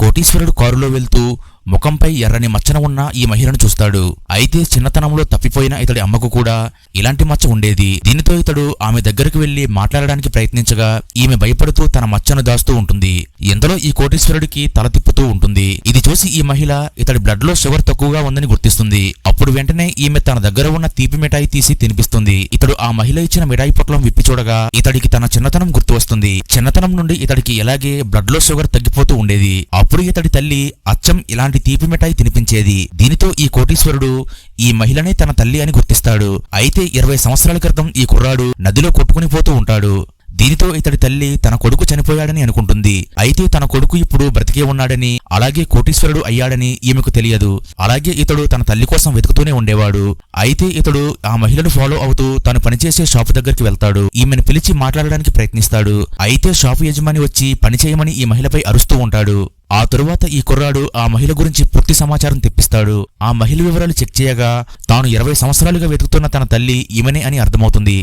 కోటీశ్వరుడు కారులో వెళ్తూ ముఖంపై ఎర్రని మచ్చన ఉన్న ఈ మహిళను చూస్తాడు. అయితే చిన్నతనంలో తప్పిపోయిన ఇతడి అమ్మకు కూడా ఇలాంటి మచ్చ ఉండేది. దీనితో ఇతడు ఆమె దగ్గరకు వెళ్ళి మాట్లాడడానికి ప్రయత్నించగా ఈమె భయపడుతూ తన మచ్చను దాస్తూ ఉంటుంది. ఇంతలో ఈ కోటీశ్వరుడికి తల తిప్పుతూ ఉంటుంది. ఇది చూసి ఈ మహిళ ఇతడి బ్లడ్లో షుగర్ తక్కువగా ఉందని గుర్తిస్తుంది. అప్పుడు వెంటనే ఈమె తన దగ్గర ఉన్న తీపి మిఠాయి తీసి తినిపిస్తుంది. ఇతడు ఆ మహిళ ఇచ్చిన మిఠాయి పొట్లం విప్పి చూడగా ఇతడికి తన చిన్నతనం గుర్తు వస్తుంది. చిన్నతనం నుండి ఇతడికి ఎలాగే బ్లడ్లో షుగర్ తగ్గిపోతూ ఉండేది. అప్పుడు ఇతడి తల్లి అచ్చం ఇలాంటి తీపి మిఠాయి తినిపించేది. దీనితో ఈ కోటీశ్వరుడు ఈ మహిళనే తన తల్లి అని గుర్తిస్తాడు. అయితే ఇరవై సంవత్సరాల క్రితం ఈ కుర్రాడు నదిలో కొట్టుకుని పోతూ ఉంటాడు. దీనితో ఇతడి తల్లి తన కొడుకు చనిపోయాడని అనుకుంటుంది. అయితే తన కొడుకు ఇప్పుడు బ్రతికే ఉన్నాడని అలాగే కోటీశ్వరుడు అయ్యాడని ఈమెకు తెలియదు. అలాగే ఇతడు తన తల్లి కోసం వెతుకుతూనే ఉండేవాడు. అయితే ఇతడు ఆ మహిళను ఫాలో అవుతూ తను పనిచేసే షాపు దగ్గరికి వెళ్తాడు. ఈమెను పిలిచి మాట్లాడడానికి ప్రయత్నిస్తాడు. అయితే షాపు యజమాని వచ్చి పని చేయమని ఈ మహిళపై అరుస్తూ ఉంటాడు. ఆ తరువాత ఈ కుర్రాడు ఆ మహిళ గురించి పూర్తి సమాచారం తెప్పిస్తాడు. ఆ మహిళ వివరాలు చెక్ చేయగా తాను ఇరవై సంవత్సరాలుగా వెతుకుతున్న తన తల్లి ఈమెనే అని అర్థమవుతుంది.